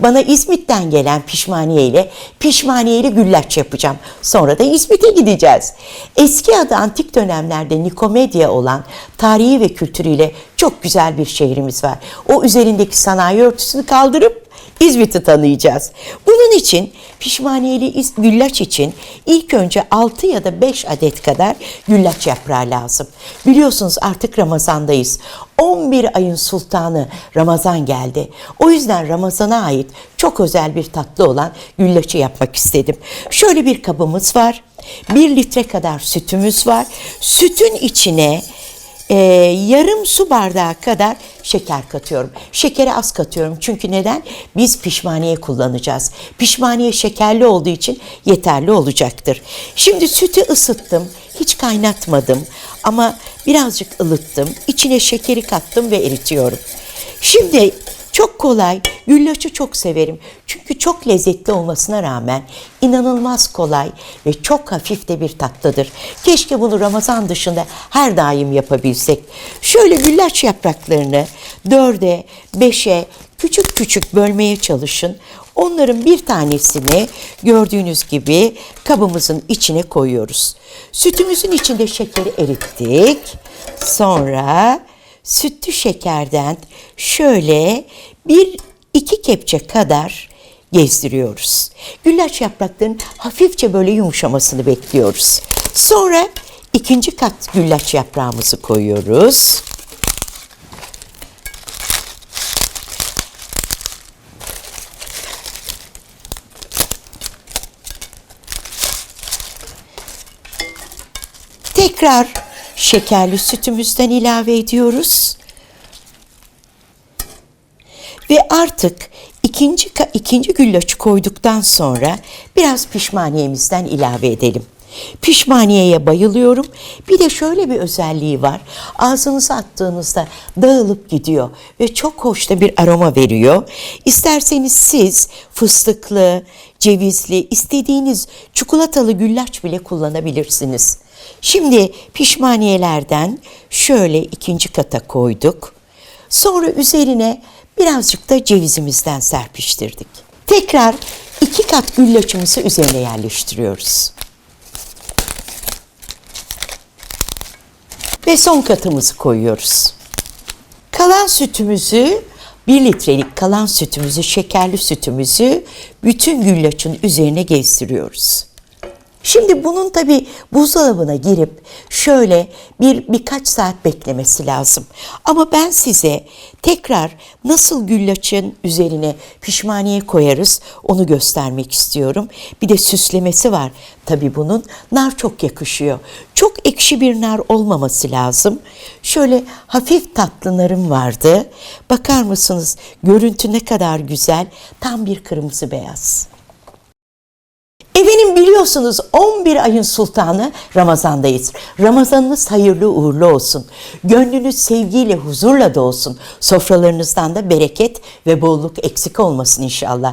Bana İzmit'ten gelen pişmaniye ile pişmaniyeli güllaç yapacağım. Sonra da İzmit'e gideceğiz. Eski adı antik dönemlerde Nikomedya olan tarihi ve kültürüyle çok güzel bir şehrimiz var. O üzerindeki sanayi örtüsünü kaldırıp İzmit'i tanıyacağız. Bunun için pişmaniyeli güllaç için ilk önce 6 ya da 5 adet kadar güllaç yaprağı lazım. Biliyorsunuz artık Ramazan'dayız. 11 ayın sultanı Ramazan geldi. O yüzden Ramazan'a ait çok özel bir tatlı olan güllaçı yapmak istedim. Şöyle bir kabımız var. 1 litre kadar sütümüz var. Sütün içine ee, yarım su bardağı kadar şeker katıyorum. Şekeri az katıyorum çünkü neden? Biz pişmaniye kullanacağız. Pişmaniye şekerli olduğu için yeterli olacaktır. Şimdi sütü ısıttım, hiç kaynatmadım ama birazcık ılıttım. İçine şekeri kattım ve eritiyorum. Şimdi çok kolay, güllaçı çok severim. Çünkü çok lezzetli olmasına rağmen inanılmaz kolay ve çok hafif de bir tatlıdır. Keşke bunu Ramazan dışında her daim yapabilsek. Şöyle güllaç yapraklarını dörde, beşe küçük küçük bölmeye çalışın. Onların bir tanesini gördüğünüz gibi kabımızın içine koyuyoruz. Sütümüzün içinde şekeri erittik. Sonra sütlü şekerden şöyle bir iki kepçe kadar gezdiriyoruz. Güllaç yapraklarının hafifçe böyle yumuşamasını bekliyoruz. Sonra ikinci kat güllaç yaprağımızı koyuyoruz. Tekrar şekerli sütümüzden ilave ediyoruz. Ve artık ikinci ikinci güllaçı koyduktan sonra biraz pişmaniyemizden ilave edelim. Pişmaniyeye bayılıyorum. Bir de şöyle bir özelliği var. Ağzınıza attığınızda dağılıp gidiyor ve çok hoş da bir aroma veriyor. İsterseniz siz fıstıklı, cevizli, istediğiniz çikolatalı güllaç bile kullanabilirsiniz. Şimdi pişmaniyelerden şöyle ikinci kata koyduk. Sonra üzerine birazcık da cevizimizden serpiştirdik. Tekrar iki kat güllaçımızı üzerine yerleştiriyoruz. Ve son katımızı koyuyoruz. Kalan sütümüzü, 1 litrelik kalan sütümüzü, şekerli sütümüzü bütün güllaçın üzerine gezdiriyoruz. Şimdi bunun tabi buzdolabına girip şöyle bir birkaç saat beklemesi lazım. Ama ben size tekrar nasıl güllaçın üzerine pişmaniye koyarız onu göstermek istiyorum. Bir de süslemesi var tabi bunun. Nar çok yakışıyor. Çok ekşi bir nar olmaması lazım. Şöyle hafif tatlı narım vardı. Bakar mısınız görüntü ne kadar güzel. Tam bir kırmızı beyaz. Biliyorsunuz 11 ayın sultanı Ramazan'dayız. Ramazanınız hayırlı uğurlu olsun. Gönlünüz sevgiyle, huzurla dolsun. Sofralarınızdan da bereket ve bolluk eksik olmasın inşallah.